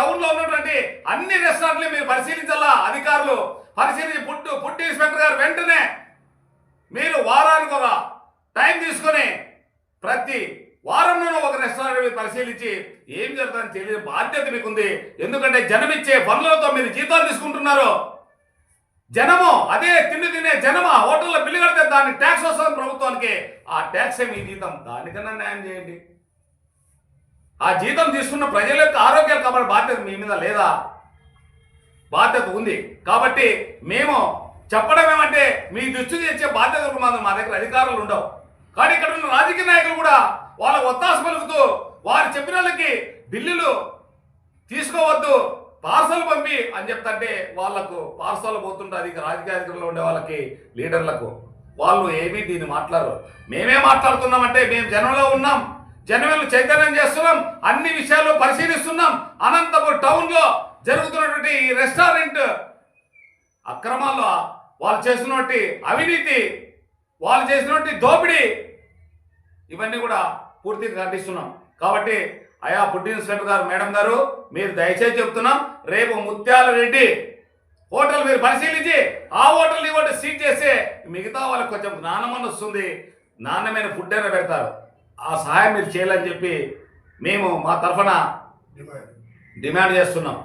టౌన్లో ఉన్నటువంటి అన్ని రెస్టారెంట్లు మీరు పరిశీలించాలా? అధికారులు పరిశీలించి పుట్టు పుట్టి ఇన్స్పెక్టర్ గారు వెంటనే మీరు వారానికి ఒక టైం తీసుకొని ప్రతి వారంలోనూ ఒక రెస్టారెంట్ మీరు పరిశీలించి ఏం జరుగుతుందని తెలియని బాధ్యత మీకుంది. ఎందుకంటే జనమిచ్చే పనులతో మీరు జీతాలు తీసుకుంటున్నారు. జనము అదే తిండి తినే జనమా హోటల్లో బిల్లు కడితే దానికి ట్యాక్స్ వస్తుంది ప్రభుత్వానికి. ఆ ట్యాక్సే మీ జీతం. దానికన్నా న్యాయం చేయండి. ఆ జీతం తీసుకున్న ప్రజల యొక్క ఆరోగ్యాలు కాబట్టి బాధ్యత మీ మీద లేదా? బాధ్యత ఉంది. కాబట్టి మేము చెప్పడం ఏమంటే మీ దృష్టి తెచ్చే బాధ్యతలు మాత్రం మా దగ్గర అధికారులు ఉండవు. కానీ ఇక్కడ ఉన్న రాజకీయ నాయకులు కూడా వాళ్ళ ఒత్తాస పలుకుతూ వారు చెప్పిన వాళ్ళకి బిల్లులు తీసుకోవద్దు పార్సల్ పంపి అని చెప్తుంటే వాళ్ళకు పార్సల్ పోతుంటుంది రాజకీయ అధికారులు ఉండే వాళ్ళకి లీడర్లకు. వాళ్ళు ఏమీ దీన్ని మాట్లాడరు. మేమే మాట్లాడుతున్నామంటే మేము జనంలో ఉన్నాం. జనములు చైతన్యం చేస్తున్నాం. అన్ని విషయాలు పరిశీలిస్తున్నాం. అనంతపురం టౌన్లో జరుగుతున్నటువంటి ఈ రెస్టారెంట్ అక్రమాల్లో వాళ్ళు చేసినటువంటి అవినీతి వాళ్ళు చేసినటువంటి దోపిడీ ఇవన్నీ కూడా పూర్తిగా ఖండిస్తున్నాం. కాబట్టి అయా పుట్టిన ఇన్స్పెక్టర్ గారు మేడం గారు మీరు దయచేసి చెప్తున్నాం రేపు ముత్యాల రెడ్డి హోటల్ మీరు పరిశీలించి ఆ హోటల్ ఈ హోటల్ సీట్ చేస్తే మిగతా వాళ్ళకి కొంచెం జ్ఞానం వస్తుంది నాణ్యమైన ఫుడ్ అయినా పెడతారు. ఆ సహాయం మీరు చేయాలని చెప్పి మేము మా తరఫున డిమాండ్ డిమాండ్ చేస్తున్నాం.